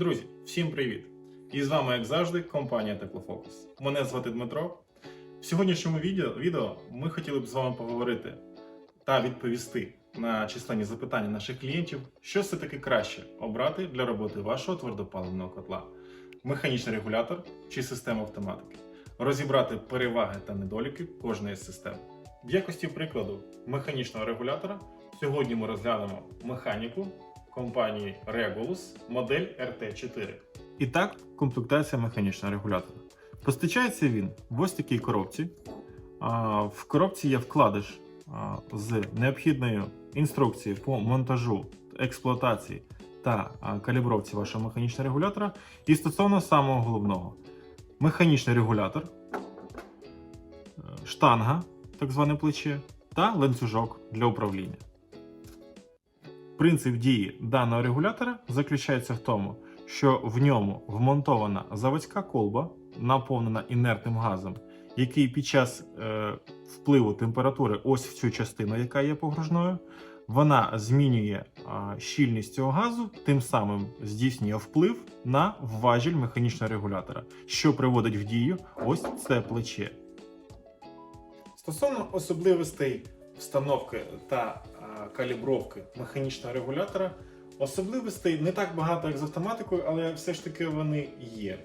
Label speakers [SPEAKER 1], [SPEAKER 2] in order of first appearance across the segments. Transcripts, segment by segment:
[SPEAKER 1] Друзі, всім привіт! І з вами, як завжди, компанія Теплофокус. Мене звати Дмитро. В сьогоднішньому відео, відео ми хотіли б з вами поговорити та відповісти на численні запитання наших клієнтів, що все таки краще обрати для роботи вашого твердопаливного котла: механічний регулятор чи система автоматики, розібрати переваги та недоліки кожної з систем. В якості прикладу механічного регулятора сьогодні ми розглянемо механіку компанії Regulus модель RT4. І так, комплектація механічного регулятора. Постачається він в ось такій коробці. В коробці є вкладиш з необхідною інструкцією по монтажу, експлуатації та калібровці вашого механічного регулятора. І стосовно самого головного: механічний регулятор, е, штанга, так зване плече, та ланцюжок для управління. Принцип дії даного регулятора заключається в тому, що в ньому вмонтована заводська колба, наповнена інертним газом, який під час е, впливу температури, ось в цю частину, яка є погружною, вона змінює е, щільність цього газу, тим самим здійснює вплив на важіль механічного регулятора, що приводить в дію ось це плече. Стосовно особливостей встановки та е, калібровки механічного регулятора, особливостей не так багато, як з автоматикою, але все ж таки вони є.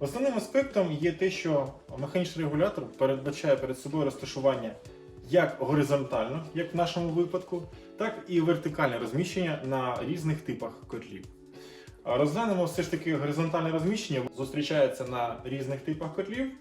[SPEAKER 1] Основним аспектом є те, що механічний регулятор передбачає перед собою розташування як горизонтально, як в нашому випадку, так і вертикальне розміщення на різних типах котлів. Розглянемо все ж таки горизонтальне розміщення, зустрічається на різних типах котлів.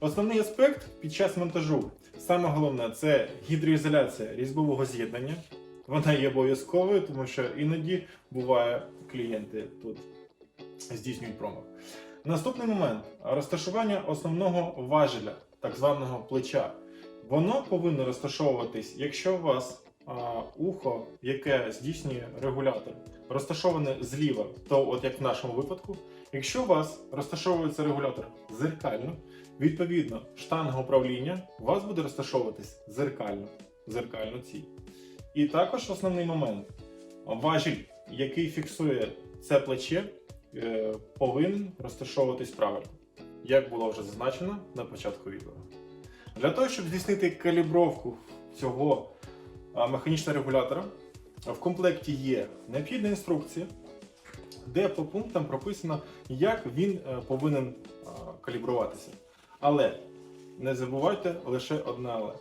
[SPEAKER 1] Основний аспект під час монтажу, саме головне, це гідроізоляція різьбового з'єднання. Вона є обов'язковою, тому що іноді буває клієнти тут здійснюють промах. Наступний момент розташування основного важеля, так званого плеча. Воно повинно розташовуватись, якщо у вас а, ухо, яке здійснює регулятор, розташоване зліва, то от як в нашому випадку, якщо у вас розташовується регулятор зеркально, відповідно штанга управління у вас буде розташовуватись зеркально, зеркально цій. І також основний момент важіль, який фіксує це плече, е, повинен розташовуватись правильно, як було вже зазначено на початку відео. Для того, щоб здійснити калібровку цього механічного регулятора, в комплекті є необхідна інструкція, де по пунктам прописано, як він е, повинен калібруватися. Але не забувайте лише одне але.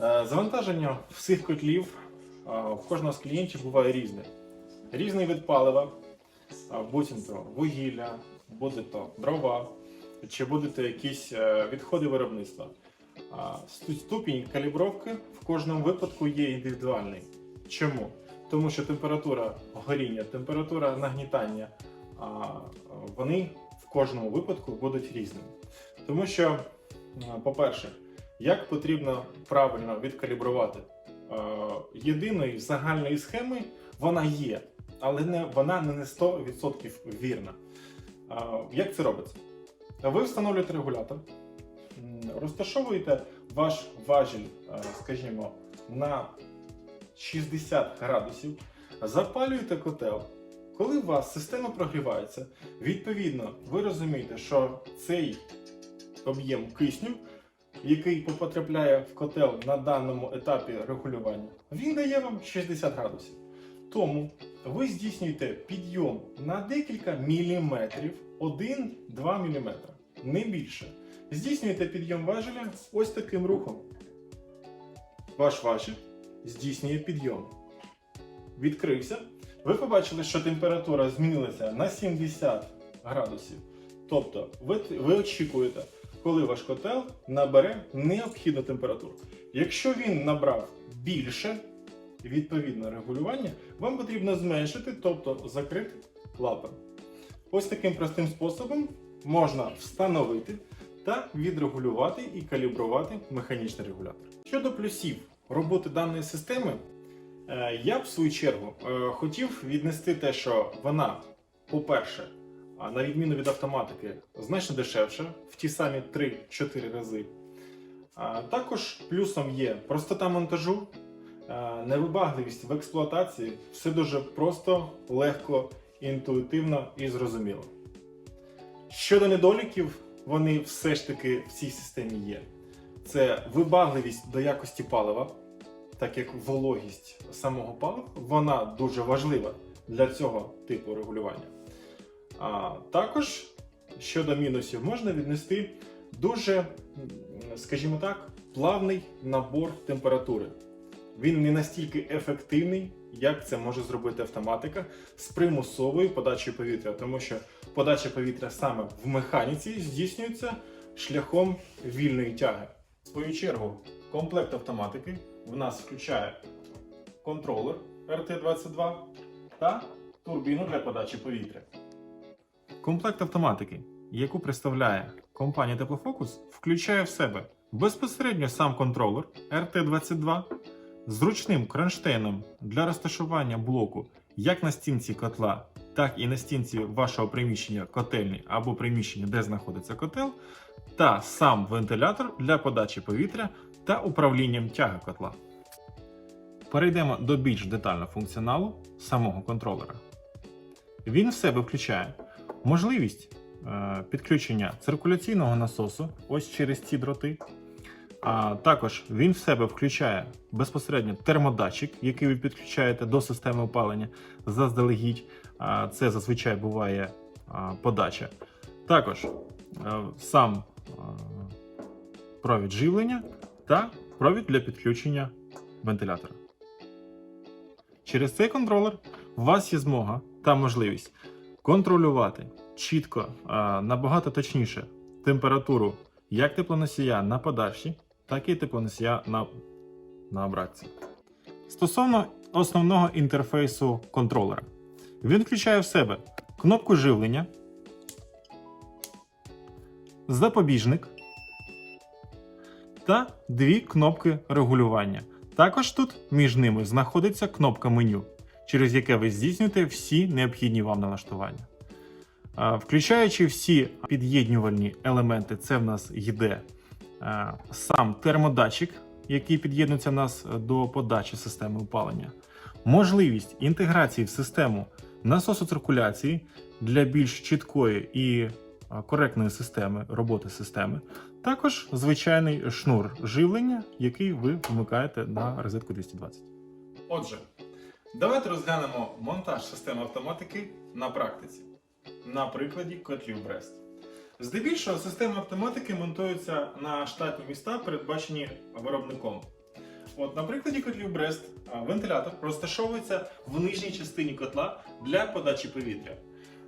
[SPEAKER 1] Е, Завантаження всіх котлів в кожного з клієнтів буває різне. Різний вид палива, а, будь то вугілля, буде то дрова, чи будете якісь е, відходи виробництва. Ступінь калібровки в кожному випадку є індивідуальний. Чому? Тому що температура горіння, температура нагнітання, вони в кожному випадку будуть різними. Тому що, по-перше, як потрібно правильно відкалібрувати єдиної загальної схеми вона є, але не, вона не на 100% вірна. Як це робиться? Ви встановлюєте регулятор, розташовуєте ваш важіль, е, скажімо, на 60 градусів, запалюєте котел. Коли у вас система прогрівається, відповідно, ви розумієте, що цей об'єм кисню, який потрапляє в котел на даному етапі регулювання, він дає вам 60 градусів. Тому ви здійснюєте підйом на декілька міліметрів, 1-2 мм, не більше. Здійснюєте підйом важеля ось таким рухом. Ваш важіль здійснює підйом. Відкрився. Ви побачили, що температура змінилася на 70 градусів. Тобто ви, ви очікуєте, коли ваш котел набере необхідну температуру. Якщо він набрав більше, відповідно регулювання, вам потрібно зменшити, тобто закрити клапан. Ось таким простим способом можна встановити та відрегулювати і калібрувати механічний регулятор. Щодо плюсів роботи даної системи, е, я б в свою чергу е, хотів віднести те, що вона, по-перше, на відміну від автоматики, значно дешевша в ті самі 3-4 рази. Також плюсом є простота монтажу, е, невибагливість в експлуатації, все дуже просто, легко інтуїтивно і зрозуміло. Щодо недоліків, вони все ж таки в цій системі є. Це вибагливість до якості палива, так як вологість самого палива, вона дуже важлива для цього типу регулювання. А також щодо мінусів можна віднести дуже, скажімо так, плавний набор температури. Він не настільки ефективний, як це може зробити автоматика з примусовою подачею повітря, тому що подача повітря саме в механіці здійснюється шляхом вільної тяги. В свою чергу, комплект автоматики в нас включає контролер RT22 та турбіну для подачі повітря. Комплект автоматики, яку представляє компанія Теплофокус, включає в себе безпосередньо сам контролер RT22 з зручним кронштейном для розташування блоку як на стінці котла, так і на стінці вашого приміщення котельні або приміщення, де знаходиться котел, та сам вентилятор для подачі повітря та управлінням тяги котла. Перейдемо до більш детального функціоналу самого контролера. Він в себе включає можливість е, підключення циркуляційного насосу ось через ці дроти. А також він в себе включає безпосередньо термодатчик, який ви підключаєте до системи опалення заздалегідь. Це зазвичай буває подача. Також е, сам е, провід живлення та провід для підключення вентилятора. Через цей контролер у вас є змога та можливість контролювати чітко, набагато точніше температуру як теплоносія на подачі, так і теплоносія на, на обратці. Стосовно основного інтерфейсу контролера, він включає в себе кнопку живлення, запобіжник та дві кнопки регулювання. Також тут між ними знаходиться кнопка меню, через яке ви здійснюєте всі необхідні вам налаштування. Включаючи всі під'єднювальні елементи, це в нас йде сам термодатчик, який під'єднується нас до подачі системи опалення, можливість інтеграції в систему насосу циркуляції для більш чіткої і коректної системи роботи системи, також звичайний шнур живлення, який ви вмикаєте на розетку 220. Отже, давайте розглянемо монтаж системи автоматики на практиці на прикладі котлів Брест. Здебільшого системи автоматики монтуються на штатні міста, передбачені виробником. От на прикладі котлів Брест вентилятор розташовується в нижній частині котла для подачі повітря.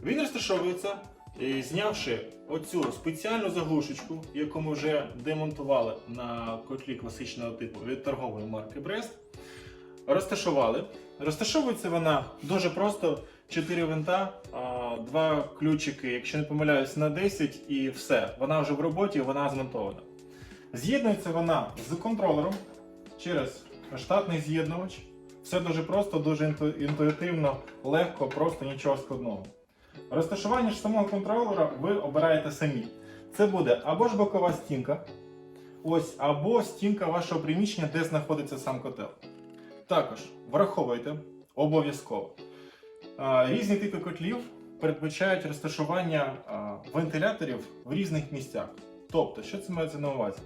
[SPEAKER 1] Він розташовується, е, знявши оцю спеціальну заглушечку, яку ми вже демонтували на котлі класичного типу від торгової марки Брест. Розташували. Розташовується вона дуже просто: 4 винта, а, два ключики, якщо не помиляюсь, на 10 і все. Вона вже в роботі, вона змонтована. З'єднується вона з контролером через штатний з'єднувач. Все дуже просто, дуже інту- інтуїтивно, легко, просто нічого складного. Розташування ж самого контролера ви обираєте самі. Це буде або ж бокова стінка, ось, або стінка вашого приміщення, де знаходиться сам котел. Також враховуйте обов'язково. Різні типи котлів передбачають розташування вентиляторів в різних місцях. Тобто, що це мається на увазі?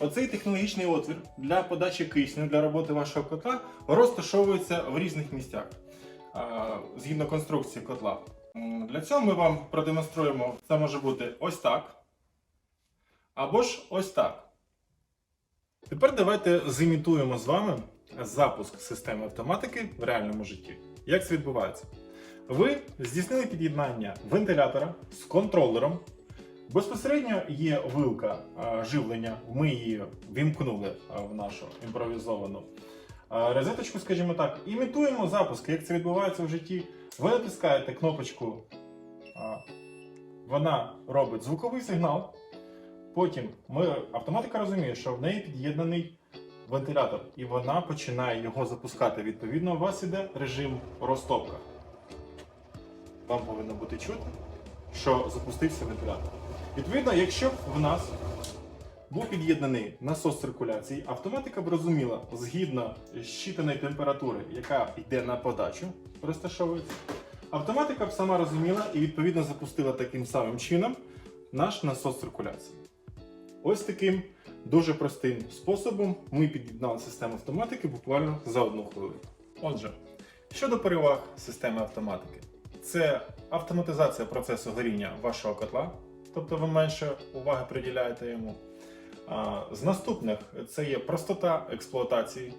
[SPEAKER 1] Оцей технологічний отвір для подачі кисню для роботи вашого котла розташовується в різних місцях згідно конструкції котла. Для цього ми вам продемонструємо, це може бути ось так. Або ж ось так. Тепер давайте зімітуємо з вами запуск системи автоматики в реальному житті. Як це відбувається? Ви здійснили під'єднання вентилятора з контролером. Безпосередньо є вилка живлення, ми її вімкнули в нашу імпровізовану а, розеточку, скажімо так. Імітуємо запуск, як це відбувається в житті. Ви натискаєте кнопочку, вона робить звуковий сигнал. Потім ми, автоматика розуміє, що в неї під'єднаний вентилятор, і вона починає його запускати. Відповідно, у вас іде режим розтопка. Вам повинно бути чути, що запустився вентилятор. Відповідно, якщо б в нас був під'єднаний насос циркуляції, автоматика б розуміла, згідно щитаної температури, яка йде на подачу, розташовується, Автоматика б сама розуміла і відповідно запустила таким самим чином наш насос циркуляції. Ось таким дуже простим способом ми під'єднали систему автоматики буквально за одну хвилину. Отже, щодо переваг системи автоматики, це автоматизація процесу горіння вашого котла, тобто ви менше уваги приділяєте йому. А, З наступних це є простота експлуатації,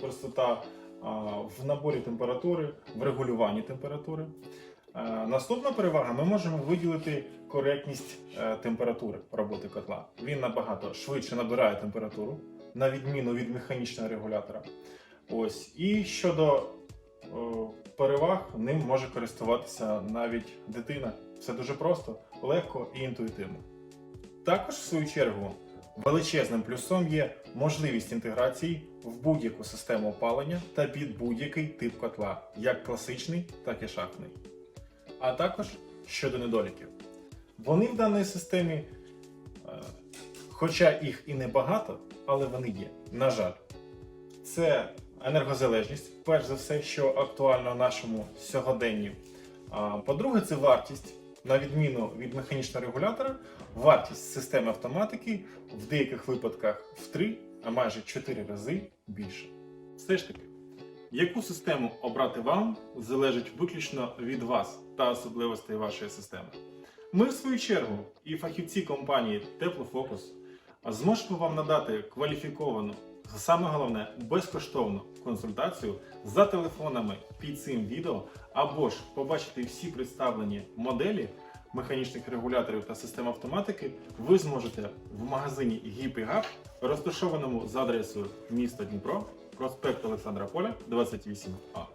[SPEAKER 1] простота а, в наборі температури, в регулюванні температури. А, Наступна перевага ми можемо виділити коректність е, температури роботи котла. Він набагато швидше набирає температуру, на відміну від механічного регулятора. Ось. І щодо о, переваг, ним може користуватися навіть дитина. Все дуже просто, легко і інтуїтивно. Також, в свою чергу, величезним плюсом є можливість інтеграції в будь-яку систему опалення та під будь-який тип котла, як класичний, так і шахтний. А також щодо недоліків. Вони в даній системі, е, хоча їх і небагато, але вони є. На жаль, це енергозалежність, перш за все, що актуально нашому сьогоденні. По-друге, це вартість. На відміну від механічного регулятора, вартість системи автоматики в деяких випадках в 3, а майже 4 рази більше. Все ж таки, яку систему обрати вам залежить виключно від вас та особливостей вашої системи. Ми, в свою чергу, і фахівці компанії Теплофокус зможемо вам надати кваліфіковану, саме головне, безкоштовну консультацію за телефонами під цим відео, або ж побачити всі представлені моделі механічних регуляторів та систем автоматики ви зможете в магазині Гіп розташованому за адресою міста Дніпро, проспект Олександра Поля, 28А.